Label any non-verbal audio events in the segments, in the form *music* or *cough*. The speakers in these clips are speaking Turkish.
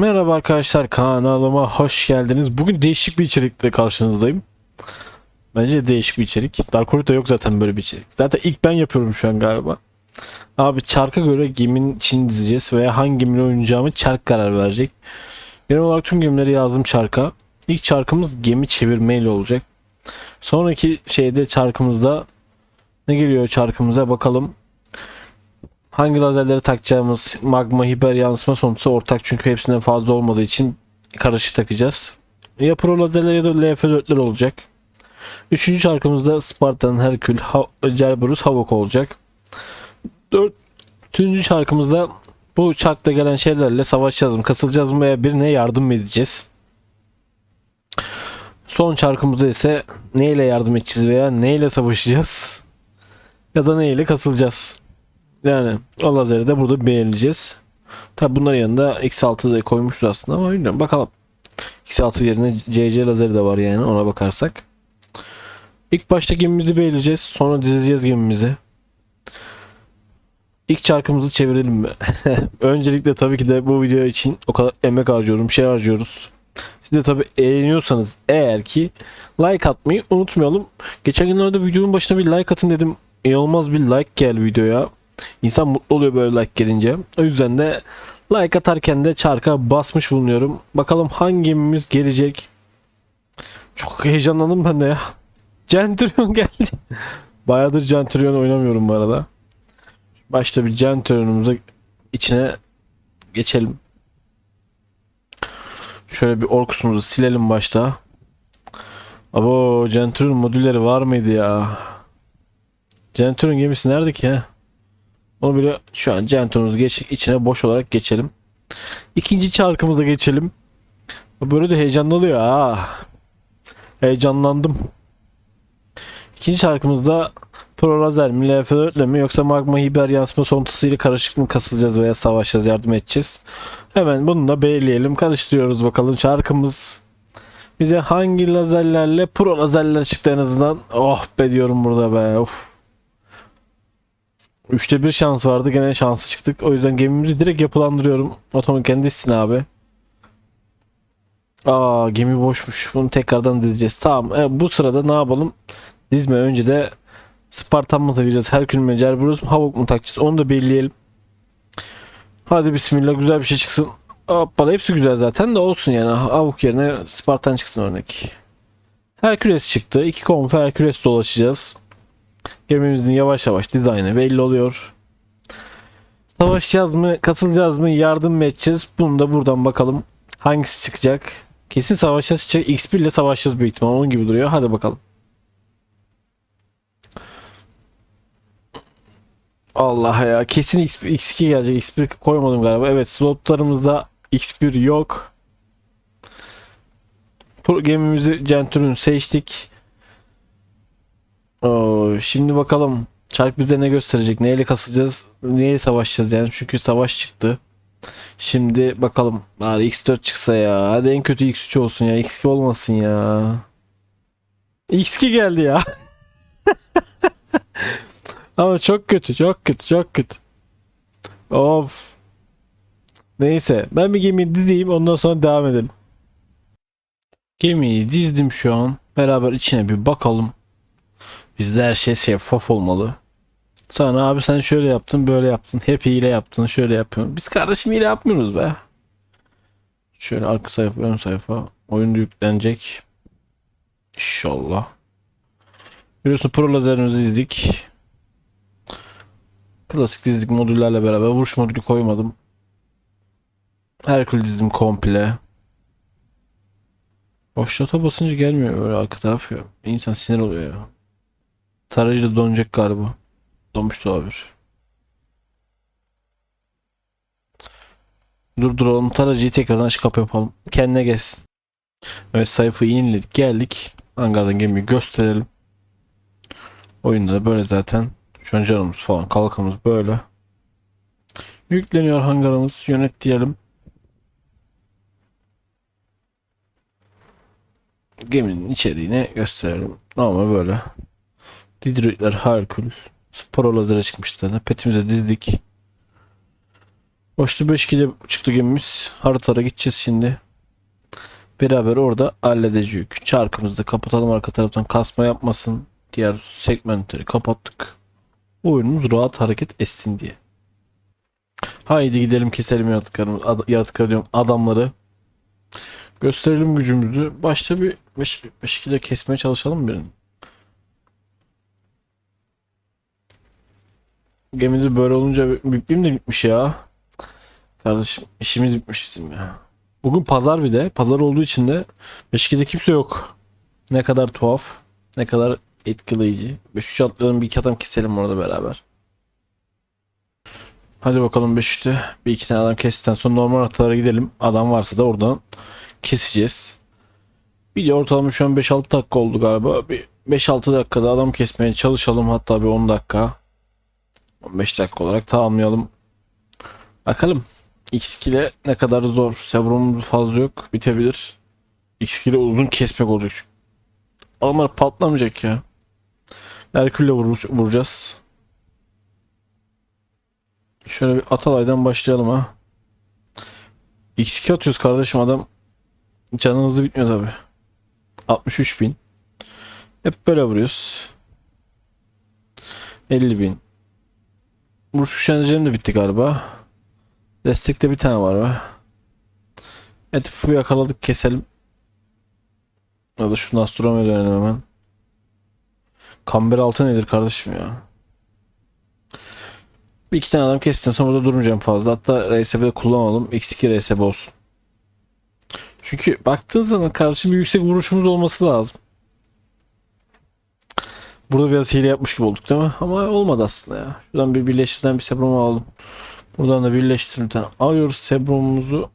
Merhaba arkadaşlar kanalıma hoş geldiniz. Bugün değişik bir içerikle karşınızdayım. Bence değişik bir içerik. Dark Horse'da yok zaten böyle bir içerik. Zaten ilk ben yapıyorum şu an galiba. Abi çarka göre geminin içini dizeceğiz veya hangi gemini oynayacağımı çark karar verecek. Genel olarak tüm gemileri yazdım çarka. İlk çarkımız gemi çevirmeyle olacak. Sonraki şeyde çarkımızda ne geliyor çarkımıza bakalım. Hangi lazerleri takacağımız magma hiper yansıma sonuçta ortak çünkü hepsinden fazla olmadığı için karışık takacağız. Ya pro lazerler ya da LF4'ler olacak. Üçüncü şarkımızda Spartan, Herkül, ha Cerberus, Havok olacak. Dördüncü şarkımızda bu çarkta gelen şeylerle savaşacağız mı, kasılacağız mı veya birine yardım mı edeceğiz? Son çarkımızda ise neyle yardım edeceğiz veya neyle savaşacağız? Ya da neyle kasılacağız? Yani o lazeri de burada belirleyeceğiz. Tabi bunların yanında X6 da koymuşuz aslında ama bilmiyorum bakalım. X6 yerine CC lazeri de var yani ona bakarsak. İlk başta gemimizi belirleyeceğiz. Sonra dizeceğiz gemimizi. İlk çarkımızı çevirelim mi? *laughs* Öncelikle tabii ki de bu video için o kadar emek harcıyorum, şey harcıyoruz. Siz de tabii eğleniyorsanız eğer ki like atmayı unutmayalım. Geçen günlerde videonun başına bir like atın dedim. İnanılmaz bir like geldi videoya. İnsan mutlu oluyor böyle like gelince. O yüzden de like atarken de çarka basmış bulunuyorum. Bakalım hangi gemimiz gelecek. Çok heyecanlandım ben de ya. *laughs* Centurion geldi. *laughs* Bayağıdır Centurion oynamıyorum bu arada. Başta bir Centurion'umuza içine geçelim. Şöyle bir Orkus'umuzu silelim başta. Abo Centurion modülleri var mıydı ya? Centurion gemisi nerede ki ya? Onu bile şu an Centurion'umuzu geçtik. içine boş olarak geçelim. İkinci çarkımıza geçelim. Böyle de heyecanlı oluyor. Heyecanlandım. İkinci şarkımızda Pro Lazer mi, LF4 mi yoksa magma hiper yansıma sonrasıyla karışık mı kasılacağız veya savaşacağız yardım edeceğiz. Hemen bunu da belirleyelim. Karıştırıyoruz bakalım şarkımız bize hangi lazerlerle pro lazerler çıktı en azından. Oh be diyorum burada be. Of. Üçte bir şans vardı gene şanslı çıktık. O yüzden gemimizi direkt yapılandırıyorum. Otomun kendisine abi. Aa gemi boşmuş. Bunu tekrardan dizeceğiz. Tamam. E, bu sırada ne yapalım? Dizme önce de Spartan mı takacağız? Herkül mü? Cerberus mu? Havok mu takacağız? Onu da belirleyelim. Hadi bismillah güzel bir şey çıksın. Hoppala hepsi güzel zaten de olsun yani. Havok yerine Spartan çıksın örnek. Herküles çıktı. İki konfe Herküles dolaşacağız. Gemimizin yavaş yavaş dizaynı belli oluyor. Savaşacağız mı? Kasılacağız mı? Yardım mı edeceğiz? Bunu da buradan bakalım. Hangisi çıkacak? Kesin savaşacağız çıkacak. X1 ile savaşacağız büyük ihtimal. Onun gibi duruyor. Hadi bakalım. Allah ya. Kesin X, X2 gelecek. X1 koymadım galiba. Evet slotlarımızda X1 yok. Gemimizi Centurion seçtik. Oo, şimdi bakalım. Çark bize ne gösterecek? Neyle kasacağız? Neyle savaşacağız yani? Çünkü savaş çıktı. Şimdi bakalım. Bari X4 çıksa ya. Hadi en kötü X3 olsun ya. X2 olmasın ya. X2 geldi ya. *laughs* Ama çok kötü, çok kötü, çok kötü. Of. Neyse, ben bir gemiyi dizeyim ondan sonra devam edelim. Gemiyi dizdim şu an. Beraber içine bir bakalım. Bizde her şey şeffaf olmalı. Sonra abi sen şöyle yaptın, böyle yaptın. Hep hile yaptın, şöyle yapıyorsun. Biz kardeşim hile yapmıyoruz be. Şöyle arka sayfa, ön sayfa. Oyun yüklenecek. İnşallah. Biliyorsun pro lazerimizi dizdik. Klasik dizdik modüllerle beraber vuruş modülü koymadım. Herkül dizdim komple. Boşlata basınca gelmiyor böyle arka taraf ya. İnsan sinir oluyor ya. Tarayıcı da donacak galiba. Donmuş da olabilir. Durduralım. Tarayıcıyı tekrardan aç kapı yapalım. Kendine gelsin. Evet sayfayı yeniledik. Geldik. Hangardan gemiyi gösterelim. Oyunda da böyle zaten. Şu an canımız falan kalkamız böyle. Yükleniyor hangarımız. Yönet diyelim. Geminin içeriğini gösterelim. Normal böyle. Didroidler Herkül. Pro lazere çıkmıştı. Petimize dizdik. Boşlu 5 kilo çıktı gemimiz. Haritara gideceğiz şimdi. Beraber orada halledeceğiz. Çarkımızı da kapatalım arka taraftan kasma yapmasın. Diğer segmentleri kapattık. Oyunumuz rahat hareket etsin diye. Haydi gidelim keselim yaratıklarımı, ad, yaratıkları diyorum adamları. Gösterelim gücümüzü. Başta bir 5 5 kilo kesmeye çalışalım birini. Gemide böyle olunca biplim de bitmiş ya. Kardeşim işimiz bitmiş bizim ya. Bugün pazar bir de. Pazar olduğu için de Beşiktaş'ta kimse yok. Ne kadar tuhaf. Ne kadar etkileyici. 5-3 atlayalım bir iki adam keselim orada beraber. Hadi bakalım 5-3'te bir iki tane adam kestikten sonra normal hatalara gidelim. Adam varsa da oradan keseceğiz. Video ortalama şu an 5-6 dakika oldu galiba. Bir 5-6 dakikada adam kesmeye çalışalım. Hatta bir 10 dakika. 15 dakika olarak tamamlayalım. Bakalım. X2'le ne kadar zor. Sebromumuz fazla yok. Bitebilir. X2'le uzun kesmek olacak. Adamlar patlamayacak ya. Herkül'le vur vuracağız. Şöyle bir Atalay'dan başlayalım ha. X2 atıyoruz kardeşim adam. Canı hızlı bitmiyor tabi. 63 bin. Hep böyle vuruyoruz. 50 bin. Vuruş üşeneceğim de bitti galiba. Destekte bir tane var be. Evet bu yakaladık keselim. Ya da şu Nastro'ya dönelim hemen. Kamber altı nedir kardeşim ya? Bir iki tane adam kestim sonra burada durmayacağım fazla. Hatta RSB'de kullanalım. X2 RSB olsun. Çünkü baktığın zaman karşı bir yüksek vuruşumuz olması lazım. Burada biraz hile yapmış gibi olduk değil mi? Ama olmadı aslında ya. Şuradan bir birleştirden bir sebrum alalım. Buradan da birleştirelim bir tane. Alıyoruz sebrumumuzu.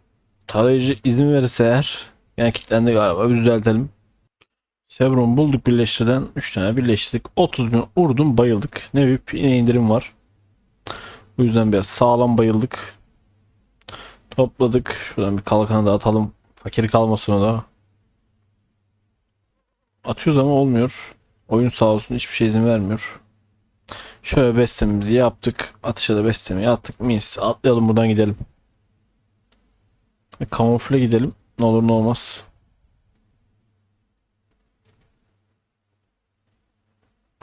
Tarayıcı izin verirse eğer. Yani kilitlendi galiba. Bir düzeltelim. Sebrum bulduk birleştirden. 3 tane birleştirdik. 30 bin vurdum bayıldık. Ne bir yine indirim var. Bu yüzden biraz sağlam bayıldık. Topladık. Şuradan bir kalkanı da atalım. Fakir kalmasın o da. Atıyoruz ama olmuyor. Oyun sağ olsun hiçbir şey izin vermiyor. Şöyle beslememizi yaptık. Atışa da beslemeyi attık. Mis. Atlayalım buradan gidelim. E, Kamufle gidelim. Ne olur ne olmaz.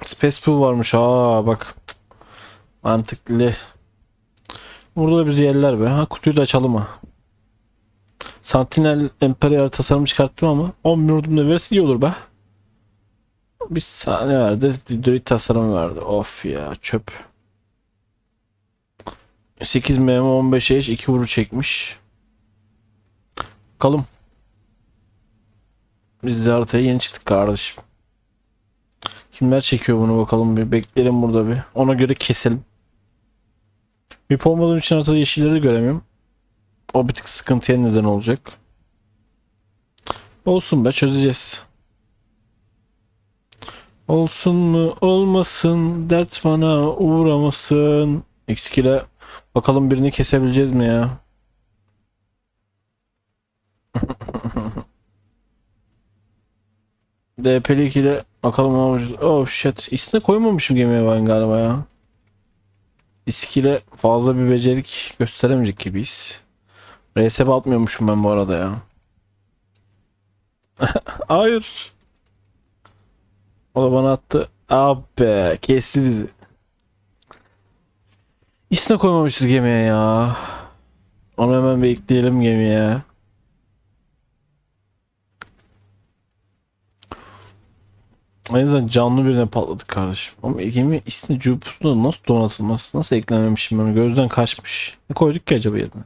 Space Pool varmış. Aa bak. Mantıklı. Burada da bizi yerler be. Ha kutuyu da açalım ha. Sentinel Imperial tasarım çıkarttım ama 10 bin ordum da verirse iyi olur be. Bir saniye verdi. Didri tasarım verdi. Of ya çöp. 8 mm 15 H 2 vuru çekmiş. Bakalım. Biz de haritaya yeni çıktık kardeşim. Kimler çekiyor bunu bakalım bir bekleyelim burada bir. Ona göre keselim. VIP olmadığım için haritada yeşilleri göremiyorum. O bir tık sıkıntıya neden olacak. Olsun be çözeceğiz. Olsun mu olmasın dert bana uğramasın. X bakalım birini kesebileceğiz mi ya? *laughs* DP'li ile bakalım ne. Oh shit. İsmini koymamışım gemiye ben galiba ya. İskile fazla bir becerik gösteremeyecek gibiyiz. RSB atmıyormuşum ben bu arada ya. *laughs* Hayır. O da bana attı. Abi kesti bizi. İsne koymamışız gemiye ya. Onu hemen bekleyelim gemiye. En azından canlı birine patladık kardeşim. Ama gemi ismi cupusunda nasıl donatılmaz? Nasıl eklememişim ben? Gözden kaçmış. Ne koyduk ki acaba yerine?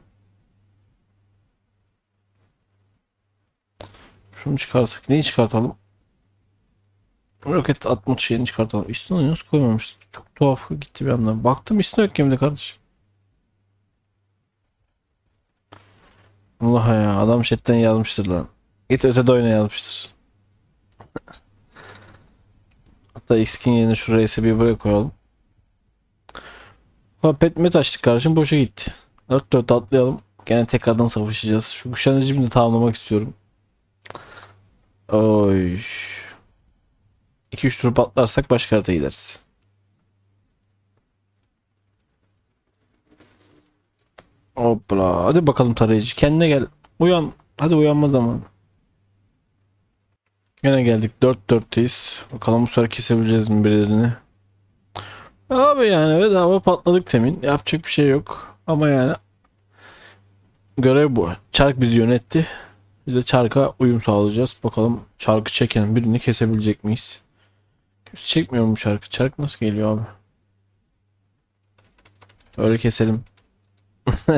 Şunu çıkarsak. Neyi çıkartalım? Roket atma şeyini çıkartalım. İstina'yı nasıl koymamışız? Çok tuhaf gitti bir anda. Baktım İstina yok gemide kardeşim. Allah ya adam chatten yazmıştır lan. Git ötede oyna yazmıştır. *laughs* Hatta X'kin yerine şuraya bir buraya koyalım. Petmet açtık kardeşim boşa gitti. 4-4 atlayalım. Gene tekrardan savaşacağız. Şu kuşanıcı de tamamlamak istiyorum. Oy. 2-3 tur patlarsak başka harita gideriz. Hopla. Hadi bakalım tarayıcı. Kendine gel. Uyan. Hadi uyanma zamanı. Gene geldik. 4-4'teyiz. Bakalım bu sefer kesebileceğiz mi birilerini? Abi yani bedava patladık temin. Yapacak bir şey yok. Ama yani görev bu. Çark bizi yönetti. Biz de çarka uyum sağlayacağız. Bakalım çarkı çeken birini kesebilecek miyiz? Çekmiyor mu çarkı? Çark nasıl geliyor abi? Öyle keselim. *laughs*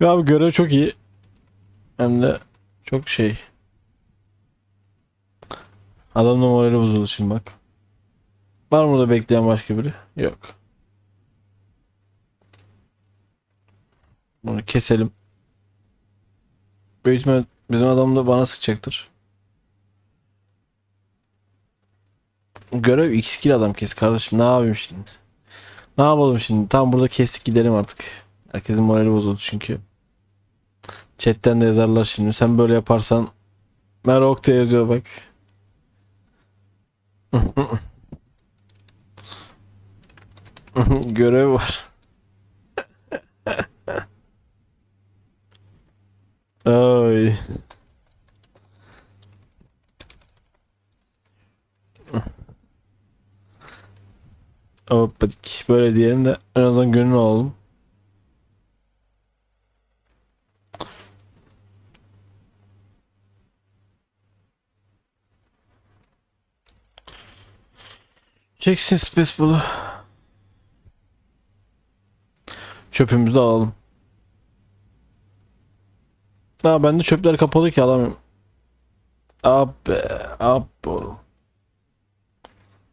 Ya abi görev çok iyi. Hem de çok şey. Adamın morali bozuldu şimdi bak. Var mı burada bekleyen başka biri? Yok. Bunu keselim. Büyük ihtimal bizim adam da bana sıkacaktır. Görev x adam kes kardeşim. Ne yapayım şimdi? Ne yapalım şimdi? Tam burada kestik gidelim artık. Herkesin morali bozuldu çünkü. Chatten de yazarlar şimdi. Sen böyle yaparsan Merok da yazıyor bak. *laughs* Görev var. *laughs* Ay. Hoppadik. Böyle diyelim de en azından gönül alalım. Çeksin Space Ball'u. Çöpümüzü alalım. Aa bende çöpler kapalı ki alamıyorum. Abi, abi oğlum.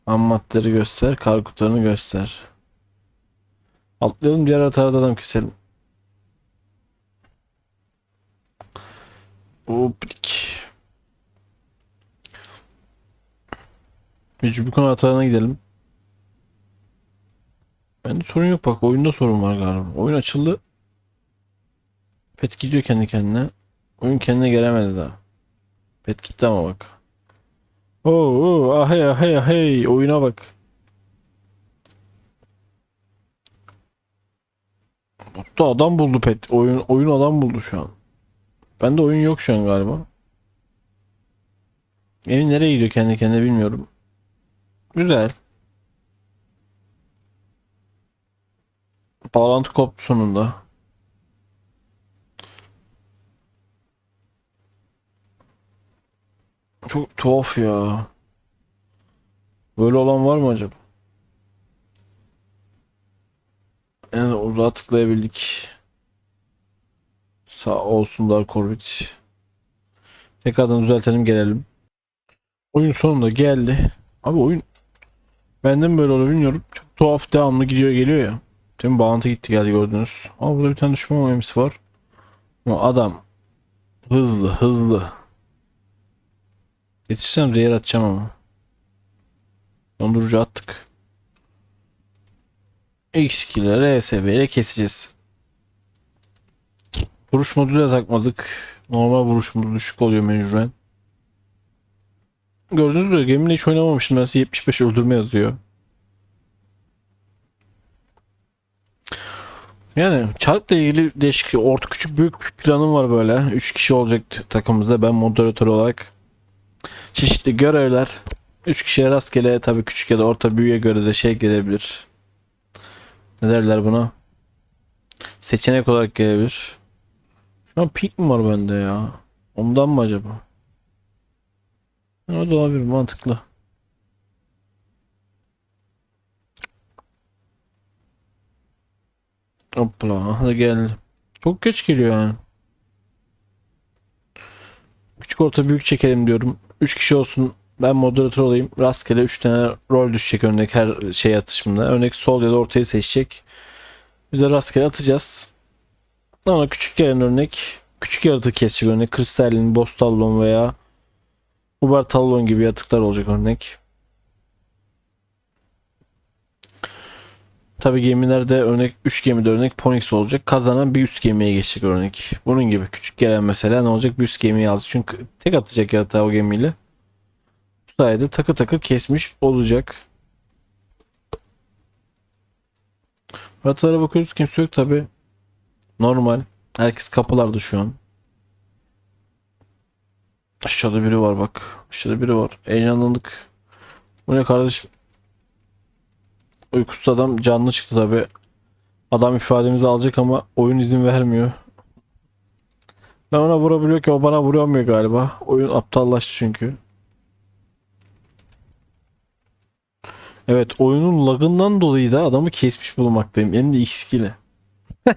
Ham maddeleri göster, kar kutularını göster. Atlayalım diğer hatarda adam keselim. Hoplik. Mecbur hatarına gidelim. Bende sorun yok bak oyunda sorun var galiba. Oyun açıldı. Pet gidiyor kendi kendine. Oyun kendine gelemedi daha. Pet gitti ama bak. Oo, oo ahey ahey ahey oyuna bak. Hatta adam buldu pet. Oyun oyun adam buldu şu an. Bende oyun yok şu an galiba. Evin nereye gidiyor kendi kendine bilmiyorum. Güzel. Bağlantı koptu sonunda. Çok tuhaf ya. Böyle olan var mı acaba? En uzağa tıklayabildik. Sağ olsun Dark Orbit. Tekrardan düzeltelim gelelim. Oyun sonunda geldi. Abi oyun benden böyle olur bilmiyorum. Çok tuhaf devamlı gidiyor geliyor ya. Tüm bağlantı gitti geldi gördünüz. Ama burada bir tane düşman memesi var. Ama adam hızlı hızlı. Yetişsem zehir atacağım ama. Dondurucu attık. X ile RSB ile keseceğiz. Vuruş moduyla takmadık. Normal vuruşumuz düşük oluyor mecburen. Gördünüz mü? Gemini hiç oynamamıştım. Ben size 75 öldürme yazıyor. Yani Çark'la ilgili değişik orta küçük büyük planım var böyle. 3 kişi olacak takımımızda ben moderatör olarak. Çeşitli görevler. 3 kişiye rastgele tabii küçük ya da orta büyüğe göre de şey gelebilir. Ne derler buna? Seçenek olarak gelebilir. Şu an pik mi var bende ya? Ondan mı acaba? O da olabilir mantıklı. Hopla hadi geldi. Çok geç geliyor yani. Küçük orta büyük çekelim diyorum. 3 kişi olsun. Ben moderatör olayım. Rastgele 3 tane rol düşecek örnek her şey atışımda. Örnek sol ya da ortayı seçecek. Biz de rastgele atacağız. Ama küçük gelen örnek küçük yaratık kesecek örnek. Kristalin, boss tallon veya Uber tallon gibi yatıklar olacak örnek. Tabi gemilerde örnek 3 gemide örnek Ponix olacak. Kazanan bir üst gemiye geçecek örnek. Bunun gibi küçük gelen mesela ne olacak? Bir üst gemiye alacak. Çünkü tek atacak yatağı o gemiyle. Bu sayede takır takır kesmiş olacak. Haritalara bakıyoruz kimse yok tabi. Normal. Herkes kapılarda şu an. Aşağıda biri var bak. Aşağıda biri var. Heyecanlandık. Bu ne kardeşim? Uykusuz adam canlı çıktı tabi. Adam ifademizi alacak ama oyun izin vermiyor. Ben ona vurabiliyor ki o bana vuramıyor galiba. Oyun aptallaştı çünkü. Evet oyunun lagından dolayı da adamı kesmiş bulunmaktayım. Hem de X ile. *laughs*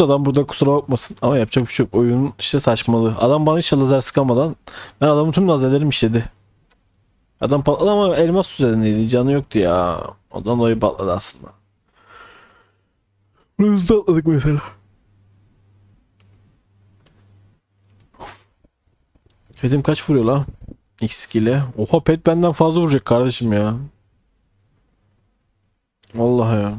Adam burada kusura bakmasın ama yapacak bir şey yok. Oyunun işte saçmalığı. Adam bana hiç lazer sıkamadan ben adamın tüm lazerlerim işledi. Adam patladı ama elmas üzerindeydi. Canı yoktu ya. Ondan dolayı patladı aslında. Hızlı atladık mesela. Petim kaç vuruyor la? X ile. Oha pet benden fazla vuracak kardeşim ya. Vallahi ya.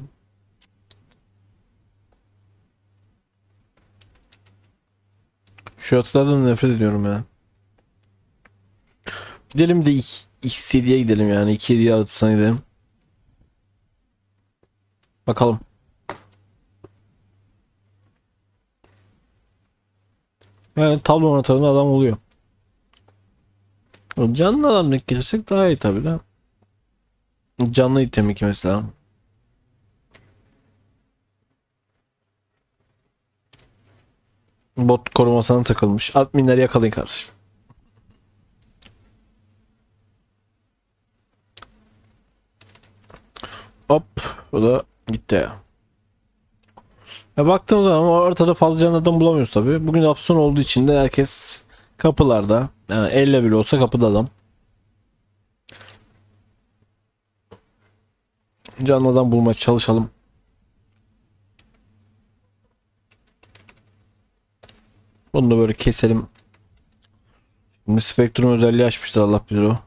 Şu atlardan nefret ediyorum ya. Gidelim de seriye gidelim yani. İki hediye atısına gidelim. Bakalım. Yani tablo anahtarında adam oluyor. Canlı adam denk gelirsek daha iyi tabi de. Canlı item ki mesela. Bot korumasına takılmış. Adminleri yakalayın kardeşim. Hop. Bu da gitti ya. Ya baktığım zaman ortada fazla can adam bulamıyoruz tabi. Bugün hafta olduğu için de herkes kapılarda. Yani elle bile olsa kapıda adam. Canlı adam bulmaya çalışalım. Bunu da böyle keselim. Şimdi spektrum özelliği açmıştır Allah bilir o.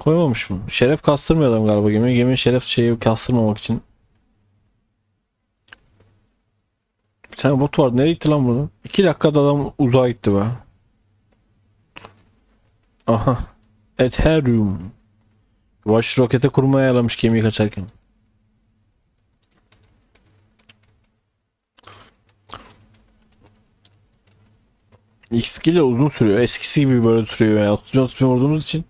Koymamış mı? Şeref kastırmıyor adam galiba gemi. Gemi şeref şeyi kastırmamak için. Bir tane bot vardı. Nereye gitti lan bunu? 2 dakikada adam uzağa gitti be. Aha. Ethereum. Baş rokete kurmaya ayarlamış gemiyi kaçarken. X2'ler uzun sürüyor. Eskisi gibi böyle sürüyor ya. 30 30 vurduğumuz için.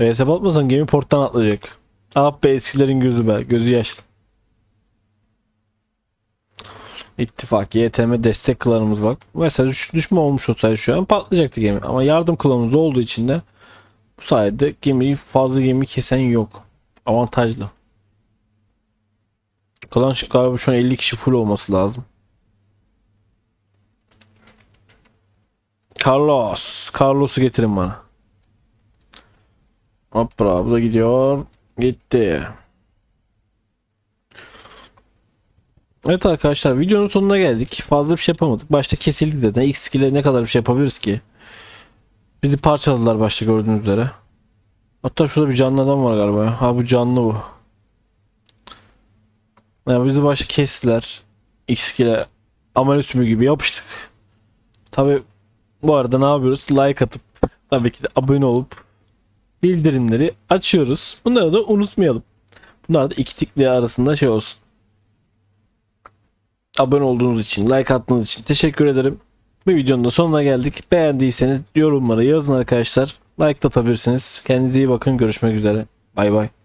RS atmasan gemi porttan atlayacak. Ah be eskilerin gözü be. Gözü yaşlı. İttifak, YTM destek klanımız bak. Mesela düş, düşman olmuş olsaydı şu an patlayacaktı gemi. Ama yardım klanımız olduğu için de bu sayede gemiyi fazla gemi kesen yok. Avantajlı. Klan galiba şu an 50 kişi full olması lazım. Carlos. Carlos'u getirin bana. Hop bravo. Bu da gidiyor. Gitti. Evet arkadaşlar videonun sonuna geldik. Fazla bir şey yapamadık. Başta kesildi zaten. X ile ne kadar bir şey yapabiliriz ki? Bizi parçaladılar başta gördüğünüz üzere. Hatta şurada bir canlı adam var galiba. Ha bu canlı bu. Yani bizi başta kestiler. X ile amelüsümü gibi yapıştık. Tabi bu arada ne yapıyoruz? Like atıp tabii ki de abone olup bildirimleri açıyoruz. Bunları da unutmayalım. Bunlar da iki tikli arasında şey olsun. Abone olduğunuz için, like attığınız için teşekkür ederim. Bu videonun da sonuna geldik. Beğendiyseniz yorumlara yazın arkadaşlar. Like da atabilirsiniz. Kendinize iyi bakın. Görüşmek üzere. Bay bay.